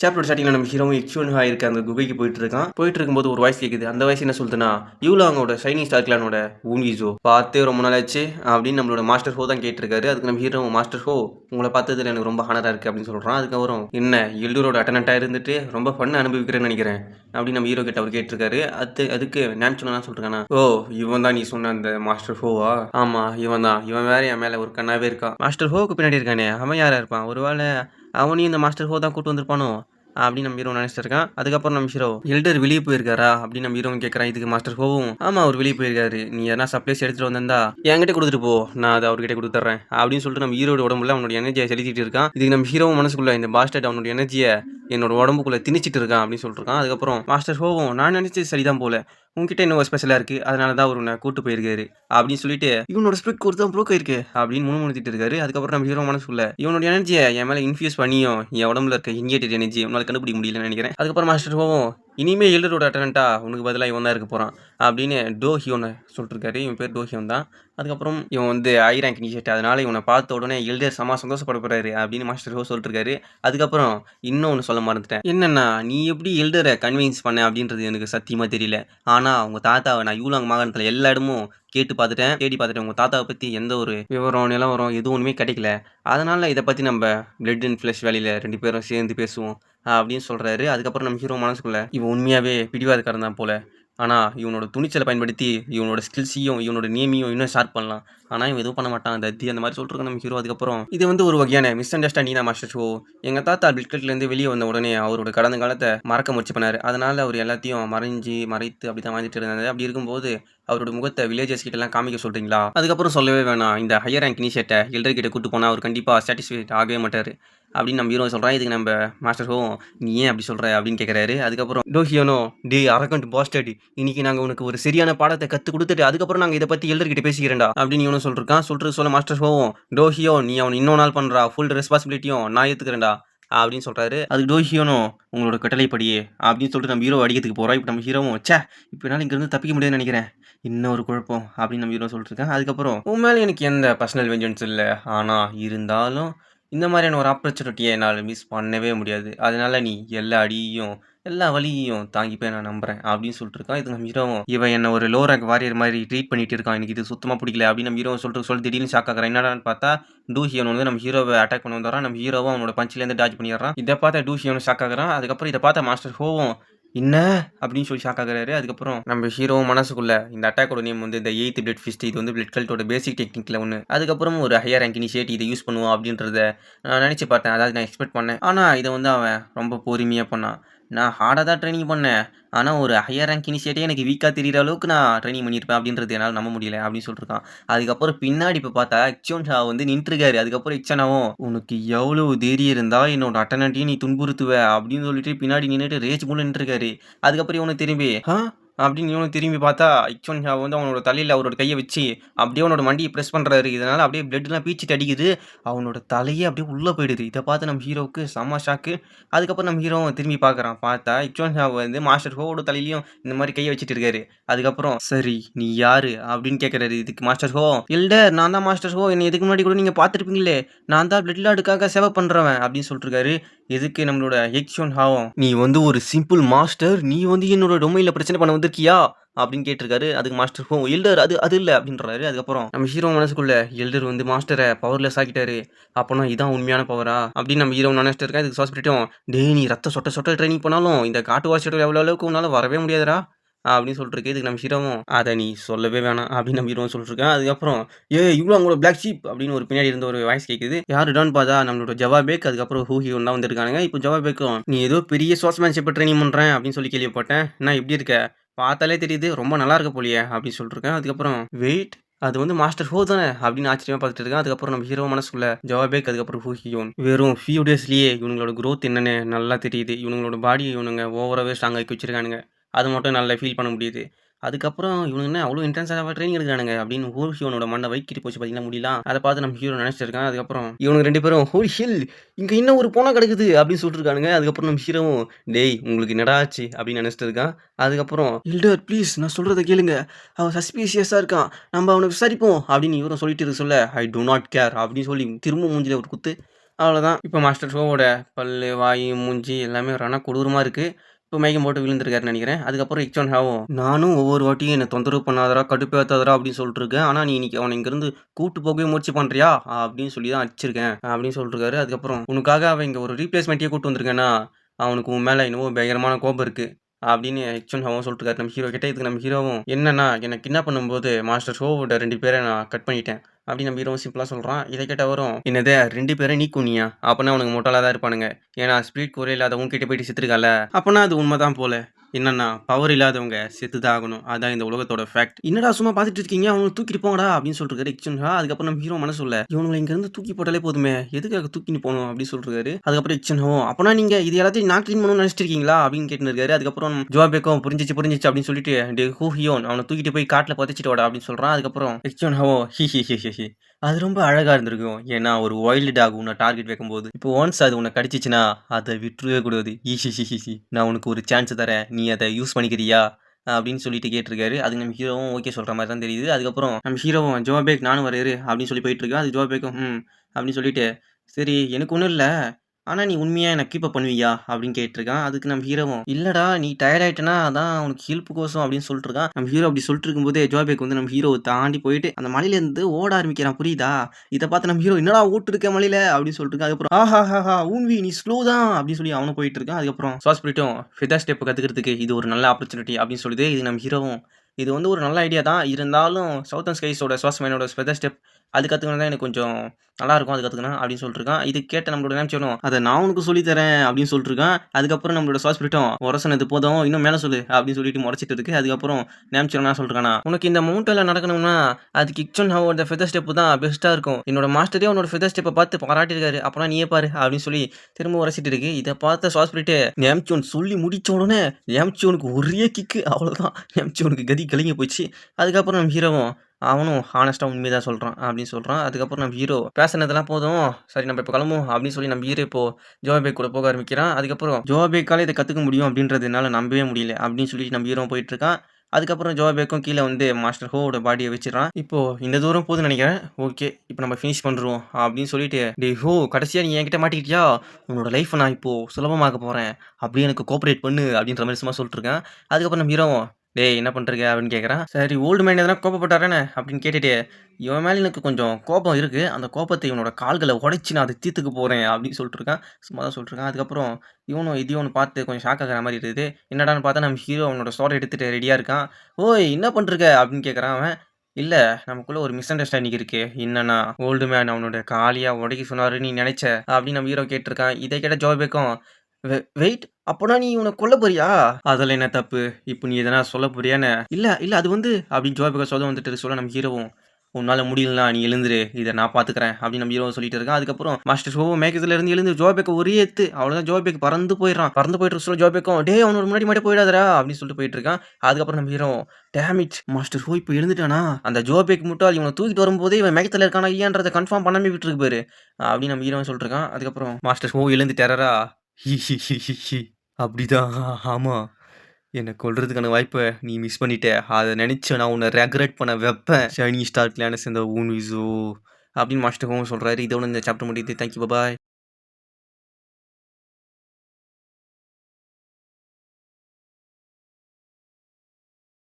Chapter ஸ்டார்டிங்கில் நம்ம ஹீரோவும் எக்ஸ்யூன் இருக்க அந்த குகைக்கு போயிட்டு இருக்கான் போயிட்டு இருக்கும்போது ஒரு வாய்ஸ் கேட்குது அந்த வாய்ஸ் என்ன சொல்லுதுன்னா இவ்வளோ அவங்களோட ஷைனிங் ஸ்டார் கிளானோட ஊன்விசோ பார்த்தே ரொம்ப நாள் ஆச்சு அப்படின்னு நம்மளோட மாஸ்டர் ஹோ தான் கேட்டிருக்காரு. அதுக்கு நம்ம ஹீரோ மாஸ்டர் ஹோ உங்களை பார்த்ததுல எனக்கு ரொம்ப ஹானராக இருக்குது அப்படின்னு சொல்கிறான் அதுக்கப்புறம் என்ன எல்லோரோட அட்டனண்ட்டாக இருந்துட்டு ரொம்ப ஃபன் அனுபவிக்கிறேன்னு நினைக்கிறேன் அப்படின்னு நம்ம ஹீரோ கிட்ட அவர் கேட்டிருக்காரு. அது அதுக்கு நான் சொன்னா சொல்லிருக்கானா ஓ இவன் தான் நீ சொன்ன அந்த மாஸ்டர் ஹோவா ஆமா இவன் தான். இவன் வேற என் மேல ஒரு கண்ணாவே இருக்கான். மாஸ்டர் ஹோவுக்கு பின்னாடி இருக்கானே அவன் யாரா இருப்பான்? ஒருவேளை அவனையும் இந்த மாஸ்டர் ஹோ தான் கூட்டு வந்திருப்பானோ? அப்படின்னு நம்ம ஹீரோ நினைச்சிட்டு இருக்கான். அதுக்கப்புறம் நம்ம ஹீரோ எல்டர் வெளியே போயிருக்காரா? அப்படின்னு நம்ம ஹீரோ கேட்கறான் இதுக்கு மாஸ்டர் ஹோவும் ஆமா அவர் வெளியே போயிருக்காரு. நீ எதனா சப்ளைஸ் எடுத்துட்டு வந்திருந்தா என்கிட்ட கொடுத்துட்டு போ. நான் அதை அவர்கிட்ட கொடுத்துட்றேன். அப்படின்னு சொல்லிட்டு நம்ம ஹீரோட உடம்புல அவனோட எனர்ஜியை செலுத்திட்டு இருக்கான். இதுக்கு நம்ம ஹீரோ மனசுக்குள்ள இந்த பாஸ்டர் அவனோட எனர்ஜியை என்னோட உடம்புக்குள்ள திணிச்சிட்டு இருக்கான் அப்படின்னு சொல்லிட்டு இருக்கான். அதுக்கப்புறம் மாஸ்டர் ஹோவும் நான் நினைச்சது சரிதான் போல. உங்ககிட்ட இன்னும் ஸ்பெஷலாக இருக்குது அதனால தான் அவர் உன்னை கூட்டு போயிருக்காரு. அப்படின்னு சொல்லிட்டு இவனோட ஸ்பிரிட் கோர் தான் ப்ரோக் இருக்கு அப்படின்னு முணுமுணுத்திட்டு இருக்காரு. அதுக்கப்புறம் நம்ம ஹீரோ மனசுல இவனோட எனர்ஜியை என் மேலே இன்ஃபியூஸ் பண்ணியும் என் உடம்புல இருக்க இன்ஜியேட்டட் எனர்ஜி உன்னால் கண்டுபிடிக்க முடியலன்னு நினைக்கிறேன். அதுக்கப்புறம் மாஸ்டர் போவோம் இனிமேல் எல்டரோட அட்டனண்டா உனக்கு பதிலாக இவன் தான் இருக்க போகிறான் அப்படின்னு டோ ஹியோனை சொல்லிட்டுருக்காரு. இவன் பேர் டோஹியோன் தான். அதுக்கப்புறம் இவன் வந்து ஐ ரேங்க் இனிஷியேட் அதனால் இவனை பார்த்த உடனே எல்டர் சமா சந்தோஷப்பட அப்படின்னு மாஸ்டர் ஹோ சொல்லிட்டுருக்காரு. அதுக்கப்புறம் இன்னொன்று சொல்ல மறந்துட்டேன். என்னென்னா நீ எப்படி எல்டரை கன்வின்ஸ் பண்ண அப்படின்றது எனக்கு சத்தியமாக தெரியல. ஆனால் அவங்க தாத்தாவை நான் யூலாங் மாகாணத்தில் எல்லா இடமும் கேட்டு பார்த்துட்டேன். தேடி பார்த்துட்டேன். உங்கள் தாத்தாவை பற்றி எந்த ஒரு விவரம் நிலவரம் எதுவும் ஒன்றுமே கிடைக்கல. அதனால் இதை பற்றி நம்ம பிளட் அண்ட் ஃப்ளஷ் வேலையில் ரெண்டு பேரும் சேர்ந்து பேசுவோம். அப்படின்னு சொல்கிறாரு அதுக்கப்புறம் நம்ம ஹீரோ மனசுக்குள்ளே இவன் உண்மையாகவே பிடிவாதக்காரன் தான் போல. ஆனால் இவனோட துணிச்சலை பயன்படுத்தி இவனோட ஸ்கில்ஸையும் இவனோட நேமையும் இன்னும் ஷார்ப் பண்ணலாம். ஆனால் இவன் எதுவும் பண்ண மாட்டான். அந்த அந்த மாதிரி சொல்லிட்டு நம்ம ஹீரோ அதுக்கப்புறம் இது வந்து ஒரு வகையான மிஸ் அண்டர்ஸ்டாண்டிங் தான் மாஸ்டர் ஷோ எங்கள் தாத்தா பில்கட்லேருந்து வெளியே வந்த உடனே அவரோட கடந்த காலத்தை மறக்க முயற்சி பண்ணார். அதனால் அவர் எல்லாத்தையும் மறைஞ்சு மறைத்து அப்படி தான் வாழ்ந்துட்டு இருந்தார். அப்படி இருக்கும்போது அவரோட முகத்தை வில்லேஜஸ் கிட்டலாம் காமிக்க சொல்கிறீங்களா அதுக்கப்புறம் சொல்லவே வேணாம். இந்த ஹையர் ரேங்க் இனிஷியேட்டை எல்டர் கிட்ட கூட்டு போனால் அவர் கண்டிப்பாக சாட்டிஸ்ஃபைட் ஆகவே மாட்டார். அப்படின்னு நம்ம ஹீரோ சொல்கிறான் இதுக்கு நம்ம மாஸ்டர் ஹோ நீ ஏன் அப்படி சொல்கிற அப்படின்னு கேட்குறாரு அதுக்கப்புறம் டோஹியோனோ டே அரகண்ட் பாஸ்டட் இன்னைக்கு நாங்கள் உனக்கு ஒரு சரியான பாடத்தை கற்றுக் கொடுத்துட்டு அதுக்கப்புறம் நாங்கள் இதை பற்றி எல்டர்கிட்ட பேசிக்கிறேன்டா அப்படின்னு இவனும் சொல்லிருக்கான் சொல்கிறது சொல்ல மாஸ்டர் ஹோவும் டோஹியோ நீ அவன் இன்னொரு நாள் பண்ணுறா ஃபுல் ரெஸ்பான்சிபிலிட்டியும் நான் ஏற்றுக்கிறேன்டா அப்படின்னு சொல்கிறாரு அதுக்கு டோஹியோனோ உங்களோட கட்டளைப்படியே அப்படின்னு சொல்லிட்டு நம்ம ஹீரோ அடிக்கிறதுக்கு போகிறோம் இப்போ நம்ம ஹீரோவும் சே இப்போ என்னால் இங்கேருந்து தப்பிக்க முடியாதுன்னு நினைக்கிறேன். இன்னும் ஒரு குழப்பம் அப்படின்னு நம்ம ஹீரோ சொல்லிட்டு அதுக்கப்புறம் உன் மேலே எனக்கு எந்த பர்சனல் வெஞ்சன்ஸ் இல்லை. ஆனால் இருந்தாலும் இந்த மாதிரியான ஒரு ஆப்பர்ச்சுனிட்டியை என்னால் மிஸ் பண்ணவே முடியாது. அதனால நீ எல்லா அடியையும் எல்லா வழியையும் தாங்கிப்பேன் நான் நம்புறேன் அப்படின்னு சொல்லிட்டு இருக்கான். இது நம்ம ஹீரோவும் இவன் என்ன ஒரு லோ ரேங்க் வாரியர் மாதிரி ட்ரீட் பண்ணிட்டு இருக்கான். எனக்கு இது சுத்தமாக பிடிக்கல அப்படின்னு நம்ம ஹீரோ சொல்லிட்டு சொல்லி திடீர்னு ஷாக் ஆகிறான் என்னடான்னு பார்த்தா டூஹியன் வந்து நம்ம ஹீரோவை அட்டாக் பண்ண வந்தாரான் நம்ம ஹீரோவும் அவனோட பஞ்சிலேருந்து டாச் பண்ணிடுறான். இதை பார்த்தா டூஹியனும் ஷாக் ஆகிறான். அதுக்கப்புறம் இதை பார்த்தா மாஸ்டர் ஹோவும் என்ன? அப்படின்னு சொல்லி ஷாக் ஆகுறாரு. அதுக்கப்புறம் நம்ம ஹீரோ மனசுக்குள்ள இந்த அட்டாக்கோட நேம் வந்து இந்த எயித் பிளட் ஃபிஸ்ட் இது வந்து பிளட் கல்ட்டோட பேசிக் டெக்னிக்கில் ஒன்று அதுக்கப்புறம் ஒரு ஹையர் ரேங்க் இனிஷியேட் இதை யூஸ் பண்ணுவோம் அப்படின்றத நான் நினச்சி பார்த்தேன். அதாவது நான் எக்ஸ்பெக்ட் பண்ணேன். ஆனால் இதை வந்து அவன் ரொம்ப பொறுமையாக பண்ணான். நான் ஹார்டாக தான் ட்ரைனிங் பண்ணேன். ஆனால் ஒரு ஹையர் ரேங்க் இனிஷியேட்டே எனக்கு வீக்காக தெரியிற அளவுக்கு நான் ட்ரைனிங் பண்ணியிருப்பேன் அப்படின்றது என்னால் நம்ப முடியல அப்படின்னு சொல்லியிருக்கான் அதுக்கப்புறம் பின்னாடி இப்போ பார்த்தா எக்ஷோன் ஷா வந்து நின்றுருக்காரு. அதுக்கப்புறம் இக்சனாவும் உனக்கு எவ்வளோ தைரியம் இருந்தால் என்னோட அட்டனண்ட்டையும் நீ துன்புறுத்துவ அப்படின்னு சொல்லிட்டு பின்னாடி நின்றுட்டு ரேஜ் மூலம் நின்றுருக்காரு. அதுக்கப்புறம் இவனுக்கு திரும்பி ஆ? அப்படின்னு இவனு திரும்பி பார்த்தா இக்சோன் ஷா வந்து அவனோட தலையில் அவரோட கையை வச்சு அப்படியே அவனோட மண்டியை ப்ரெஸ் பண்ணுறாரு இதனால் அப்படியே பிளட்லாம் பீச்சிட்டு அடிக்குது. அவனோட தலையே அப்படியே உள்ளே போயிடுது. இதை பார்த்து நம்ம ஹீரோவுக்கு செம்ம ஷாக்கு அதுக்கப்புறம் நம்ம ஹீரோ திரும்பி பார்க்குறான். பார்த்தா இக்சோன் ஷா வந்து மாஸ்டர் ஹோவோட தலையிலையும் இந்த மாதிரி கையை வச்சுட்டு இருக்காரு. அதுக்கப்புறம் சரி நீ யாரு? அப்படின்னு கேட்குறாரு இதுக்கு மாஸ்டர் ஹோ இல்லை நான் தான் மாஸ்டர் ஹோ என்னை இதுக்கு முன்னாடி கூட நீங்கள் பார்த்துருப்பீங்களே. நான் தான் பிளட்லாடுக்காக சேவை பண்ணுறவன் அப்படின்னு சொல்லிட்டுருக்காரு எதுக்கு நம்மளோட எக்ஷன் ஹாவும்? நீ வந்து ஒரு சிம்பிள் மாஸ்டர் நீ வந்து என்னோட டொமைனில் பிரச்சனை பண்ண வந்திருக்கியா? அப்படின்னு கேட்டிருக்காரு. அதுக்கு மாஸ்டர் ஹோ எல்டர் அது அது இல்லை அப்படின்றாரு. அதுக்கப்புறம் நம்ம ஹீரோ மனசுக்குள்ள எல்டர் வந்து மாஸ்டரை பவர்லெஸ் ஆக்கிட்டாரு. அப்போனா இதான் உண்மையான பவரா அப்படின்னு நம்ம ஹீரோ நினைச்சிட்டு இருக்கேன் இதுக்கு ஹாஸ்பிட்டலும் டே நீ ரத்த சொட்ட சொட்ட ட்ரைனிங் பண்ணாலும் இந்த காட்டு வாசியோட எவ்வளோ அளவுக்கு உன்னால் வரவே முடியாதுடா. அப்படின்னு சொல்லிட்டு இதுக்கு நம்ம ஹீரோவும் அதை நீ சொல்லவே வேணாம் அப்படின்னு நம்பிடுவோம் ஹீரோவும் சொல்லிட்டுருக்கேன் அதுக்கப்புறம் ஏ இவ்வளோ அவங்களோட பிளாக் ஷீப் அப்படின்னு ஒரு பின்னாடி இருந்த ஒரு வாய்ஸ் கேட்குது யாருடான்னு பார்த்தா நம்மளோட ஜவாபேக் அதுக்கப்புறம் ஹூஹி ஒன்றா வந்திருக்கானுங்க. இப்போ ஜவாபேக்கும் நீ ஏதோ பெரிய ஸ்வாஸ்மேன்ஷிப் ட்ரைனிங் பண்ணுறேன் அப்படின்னு சொல்லி கேள்விப்பட்டேன். நான் எப்படி இருக்க? பார்த்தாலே தெரியுது ரொம்ப நல்லா இருக்க போலியே அப்படின்னு சொல்லிட்டுருக்கேன். அதுக்கப்புறம் வெயிட் அது வந்து மாஸ்டர் ஹோ தானே? அப்படின்னு ஆச்சரியமா பார்த்துட்டு இருக்கேன். அதுக்கப்புறம் நம்ம ஹீரோ மனசுக்குள்ள ஜவாபேக் அதுக்கப்புறம் ஹூஹியோன் வெறும் ஃபியூ டேஸ்லயே இவங்களோட க்ரோத் என்னன்னு நல்லா தெரியுது. இவங்களோட பாடி இவனுங்க ஓவராகவே ஸ்ட்ராங் ஆக்கி வச்சிருக்கானுங்க. அது மட்டும் நல்லா ஃபீல் பண்ண முடியுது. அதுக்கப்புறம் இவனுங்க என்ன அவ்வளோ இன்டென்ஸாக ட்ரைனிங் எடுக்கிறானுங்க அப்படின்னு ஹோல் ஹியோனோட மண்டை வைக்கிட்டு போச்சு பார்த்தீங்கன்னா முடியலாம் அதை பார்த்து நம்ம ஹீரோ நினச்சிட்டு இருக்கான். அதுக்கப்புறம் இவனுக்கு ரெண்டு பேரும் ஹோல் ஹில் இங்கே இன்னும் ஒரு போனா கிடக்குது அப்படின்னு சொல்லிட்டுருக்கானுங்க அதுக்கப்புறம் நம்ம ஹீரோவும் டேய் உங்களுக்கு நடாச்சு அப்படின்னு நினச்சிட்டு இருக்கான். அதுக்கப்புறம் இல்லடர் ப்ளீஸ் நான் சொல்கிறத கேளுங்க. அவன் சஸ்பீஷியஸாக இருக்கான். நம்ம அவனை விசாரிப்போம் அப்படின்னு இவரும் சொல்லிட்டு இருக்க சொல்ல ஐ டோ நாட் கேர் அப்படின்னு சொல்லி திரும்ப மூஞ்சில் ஒரு குத்து. அவ்வளோதான் இப்போ மாஸ்டர் ஷோவோட பல்லு வாய் மூஞ்சி எல்லாமே ரண கொடூரமாக இருக்குது இப்போ மேகம் போட்டு விழுந்திருக்காருன்னு நினைக்கிறேன். அதுக்கப்புறம் இக்சோன் ஹாவும் நானும் ஒவ்வொரு வாட்டியும் என்னை தொந்தரவு பண்ணாதரா கடுப்பேத்தாதரா அப்படின்னு சொல்லிட்டு இருக்கேன் ஆனால் நீ இன்னைக்கு அவனை இங்கேருந்து கூட்டு போகவே முயற்சி பண்ணுறியா அப்படின்னு சொல்லி தான் அடிச்சிருக்கேன். அப்படின்னு சொல்லிருக்காரு அதுக்கப்புறம் உனக்காக அவன் இங்கே ஒரு ரீப்ளேஸ்மெண்ட்டே கூட்டு வந்திருக்கேன்னா அவனுக்கு உன் மேலே இன்னமும் பயங்கரமான கோபம் இருக்குது அப்படின்னு எக்ஷன் ஹாவும் சொல்லிட்டு நம்ம ஹீரோ கிட்டே இதுக்கு நம்ம ஹீரோவும் என்னன்னா எனக்கு என்ன பண்ணும்போது மாஸ்டர் ஷோவோட ரெண்டு பேரை நான் கட் பண்ணிட்டேன். அப்படின்னு நம்ம ஹீரோவும் சிம்பிளாக சொல்கிறான் இதை கேட்ட வரும் என்னது ரெண்டு பேரும் நீ குனியா அப்போனா அவனுக்கு முட்டாளாக தான் இருப்பானுங்க. ஏன்னா ஸ்பீட் குறையில்லாத உங்ககிட்ட போயிட்டு சித்திருக்கால அப்போனா அது உண்மை தான் போல. என்னன்னா பவர் இல்லாதவங்க செத்து தான் ஆகணும். அதான் இந்த உலகத்தோட ஃபேக்ட் என்னடா சும்மா பார்த்துட்டு இருக்கீங்க? அவங்களை தூக்கிட்டு போங்கடா அப்படின்னு சொல்லிருக்காரு எக்ஷன்ஹா அதுக்கப்புறம் நம்ம ஹீரோ மனசு இல்ல இவங்களை இங்கேருந்து தூக்கி போட்டாலே போதுமே எதுக்காக தூக்கின்னு போகணும்? அப்படின்னு சொல்றாரு அதுக்கப்புறம் எக்ஷன்ஹோ அப்பனா நீங்க இது எல்லாத்தையும் நான் க்ளீன் பண்ணணும்னு நினைச்சிட்டு இருக்கீங்களா அப்படின்னு கேட்டுருக்காரு. அதுக்கப்புறம் ஜோபேக்கோ புரிஞ்சிச்சு புரிஞ்சிச்சு அப்படின்னு சொல்லிட்டு டே ஹூ ஹியோன் அவனை தூக்கிட்டு போய் காட்டில் புதைச்சிட்டு வாடா அப்படின்னு சொல்றான். அதுக்கப்புறம் எக்ஷன் ஹவோ ஹி ஹி ஹி ஹி அது ரொம்ப அழகாக இருந்திருக்கும். ஏன்னா ஒரு வைல்டு டாக் உன்னை டார்கெட் வைக்கும்போது இப்போ ஒன்ஸ் அது உன்னை கடிச்சிச்சுன்னா அதை விட்டுருவே கூடாது. ஈஷி ஹி ஹி நான் உனக்கு ஒரு சான்ஸ் தரேன். நீ அதை யூஸ் பண்ணிக்கிறியா? அப்படின்னு சொல்லிட்டு கேட்டிருக்காரு. அது நம்ம ஹீரோவும் ஓகே சொல்கிற மாதிரி தான் தெரியுது. அதுக்கப்புறம் நம்ம ஹீரோவும் ஜோபேக் நானும் வரையறு அப்படின்னு சொல்லி போயிட்டு இருக்கேன் அது ஜோபேக்கும் ம் அப்படின்னு சொல்லிட்டு சரி எனக்கு ஒன்றும் இல்லை. ஆனால் நீ உண்மையாக எனக்கு கீப்பப் பண்ணுவியா? அப்படின்னு கேட்டிருக்கான் அதுக்கு நம்ம ஹீரோவும், இல்லடா நீ டயர்ட் ஆயிட்டனா, அதான் உனக்கு ஹெல்ப் கோசம் அப்படின்னு சொல்லிட்டுருக்கான். நம்ம ஹீரோ அப்படி சொல்லிட்டு இருக்கும்போதே, ஜோபேக் வந்து நம்ம ஹீரோ தாண்டி போயிட்டு, அந்த மலையிலேருந்து ஓட ஆரம்பிக்கிறான். புரியுதா? இதை பார்த்து நம்ம ஹீரோ, "என்னடா ஓட்டிருக்க மலையில?" அப்படின்னு சொல்லிட்டு அதுக்கப்புறம், ஆஹா "ஆஹாஹாஹா! ஊன்வி நீ ஸ்லோ தான்" அப்படின்னு சொல்லி அவனும் போயிட்டு இருக்கான். அதுக்கப்புறம் ஸ்வாஸ்பிரிட்டும், ஃபெதர் ஸ்டெப் கற்றுக்கிறதுக்கு இது ஒரு நல்ல ஆப்பர்ச்சுனிட்டி அப்படின்னு சொல்லுது. இது நம்ம ஹீரோவும், இது வந்து ஒரு நல்ல ஐடியா தான். இருந்தாலும் சவுத் அண்ட் ஸ்கைஸோட ஸ்வாஸ்மேனோட ஃபெதர் ஸ்டெப் அது கற்றுக்கணும் தான் எனக்கு கொஞ்சம் நல்லாயிருக்கும் அது கற்றுக்கணும் அப்படின்னு சொல்லிட்டுருக்கான் இது கேட்ட நம்மளோட நினைச்சோம் அதை நான் உனக்கு சொல்லித்தரேன் அப்படின்னு சொல்லிட்டுருக்கான் அதுக்கப்புறம் நம்மளோட சாஸ்பிரிட்டும் உரசனது போதும். இன்னும் மேலே சொல்லு அப்படின்னு சொல்லிட்டு முறைச்சிட்டு இருக்கு அதுக்கப்புறம் நேம்ச்சோம் என்ன சொல்லிருக்கானா உனக்கு இந்த மவுண்டில் நடக்கணும்னா அது கிச்சன் ஹவோட ஃபெதர் ஸ்டெப் தான் பெஸ்ட்டாக இருக்கும். என்னோட மாஸ்டரே உன்னோட ஃபெதர் ஸ்டெப்பை பார்த்து பாராட்டியிருக்காரு. அப்போனா நீயே பாரு அப்படின்னு சொல்லி திரும்ப உரசிட்டு இருக்கு. இதை பார்த்த சாஸ்பிரிட்டு நேம்ச்சோன் சொல்லி முடிச்ச உடனே நேம்ச்சோனுக்கு ஒரே கிக்கு அவ்வளோதான் நேம்ச்சோனுக்கு கதி கலிங்க போச்சு அதுக்கப்புறம் நம்ம ஹீரோவும் அவனும் ஹானஸ்ட்டாக உண்மையை தான் சொல்கிறான் அப்படின்னு சொல்கிறான் அதுக்கப்புறம் நம்ம ஹீரோ பேசினதெல்லாம் போதும். சரி நம்ம இப்போ கிளம்புவோம் அப்படின்னு சொல்லி நம்ம ஹீரோ இப்போ ஜோபேக் கூட போக ஆரம்பிக்கிறான். அதுக்கப்புறம் ஜோபேக்காலே இதை கற்றுக்க முடியும் அப்படின்றதுனால நம்பவே முடியல அப்படின்னு சொல்லிட்டு நம்ம ஹீரோ போயிட்டுருக்கான் அதுக்கப்புறம் ஜோபேக்கும் கீழே வந்து மாஸ்டர் ஹோவோட பாடியை வச்சிடறான். இப்போ இந்த தூரம் போதுன்னு நினைக்கிறேன். ஓகே இப்போ நம்ம ஃபினிஷ் பண்ணுறோம் அப்படின்னு சொல்லிட்டு டே ஹோ கடைசியாக நீ என்கிட்ட மாட்டிக்கிட்டியா? உன்னோட லைஃப்பை நான் இப்போது சுலபமாக போகிறேன் அப்படியே எனக்கு கோஆப்ரேட் பண்ணு அப்படின்ற மாதிரி சும்மா சொல்லிட்டுருக்கேன் அதுக்கப்புறம் நம்ம ஹீரோவும் டேய் என்ன பண்ணுறீங்க அப்படின்னு கேட்குறான் சரி ஓல்டு மேன் எதனா கோப்பப்பட்டாரேனே அப்படின்னு கேட்டுட்டு இவன் மேலே எனக்கு கொஞ்சம் கோபம் இருக்குது அந்த கோபத்தை இவனோட கால்களை உடைச்சி நான் அதை தீர்த்துக்கு போகிறேன் அப்படின்னு சொல்லிட்டுருக்கான். சும்மா தான் சொல்லிட்டுருக்கான். அதுக்கப்புறம் இவனும் இது ஒன்று பார்த்து கொஞ்சம் ஷாக் ஆகிற மாதிரி இருக்குது. என்னடான்னு பார்த்தா நம்ம ஹீரோ அவனோட ஸ்டோரி எடுத்துகிட்டு ரெடியாக இருக்கான். ஓய் என்ன பண்ணுறீங்க அப்படின்னு கேட்குறான் அவன். இல்லை நமக்குள்ளே ஒரு மிஸ் அண்டர்ஸ்டாண்டிங் இருக்கு. என்னன்னா ஓல்டு மேன் அவனோட காலியாக உடைக்க சொன்னார் நீ நினைச்ச? அப்படின்னு நம்ம ஹீரோ கேட்டிருக்கான். இதை கேட்ட ஜோபேக்கும் வெ வெயிட் அப்போனா நீ உன்னை கொல்ல போறியா? அதில் என்ன தப்பு? இப்போ நீ எதனா சொல்ல போறியான்னு? இல்லை இல்லை அது வந்து அப்படின்னு ஜோபிகா சொல்ல வந்துட்டு சொல்ல நம்ம ஹீரோவும் உன்னால் முடியலனா நீ எழுந்துரு இதை நான் பார்த்துக்கிறேன் அப்படின்னு நம்ம ஹீரோ சொல்லிட்டு இருக்கான். அதுக்கப்புறம் மாஸ்டர் ஷோவோ மேக்கத்துல இருந்து எழுந்து ஜோபேக்க ஒரே எத்து. அவ்வளோதான் ஜோபேக் பறந்து போயிடறான். பறந்து போயிட்டு சொல்ல ஜோபேக்கும் டே அவனோட முன்னாடி மட்டும் போயிடாதரா அப்படின்னு சொல்லிட்டு போயிட்டு இருக்கான். அதுக்கப்புறம் நம்ம ஹீரோ டேமிட் மாஸ்டர் ஷோ இப்போ எழுந்துட்டானா? அந்த ஜோபேக் மட்டும் இவனை தூக்கிட்டு வரும்போதே இவன் மேகத்தில் இருக்கானா இல்லையான்றதை கன்ஃபார்ம் பண்ணாமே விட்டுருக்கு பாரு. அப்படின்னு நம்ம ஹீரோ சொல்லிட்டு இருக்கான். அதுக்கப்புறம் மாஸ்டர் ஷோ எழுந்து ஹி ஹி ஹி ஹி ஹி. அப்படிதான் ஆமாம் என்னை கொல்றதுக்கான வாய்ப்பை நீ மிஸ் பண்ணிட்ட. அதை நினச்சி நான் உன்னை ரெக்ரெட் பண்ண வைப்பேன். ஷைனி ஸ்டார் கிளானஸ் இந்த ஊன் விசோ அப்படின்னு மாஸ்டர் ஹோம் சொல்கிறாரு இதோட இந்த சாப்டர் முடியுது. Thank you bye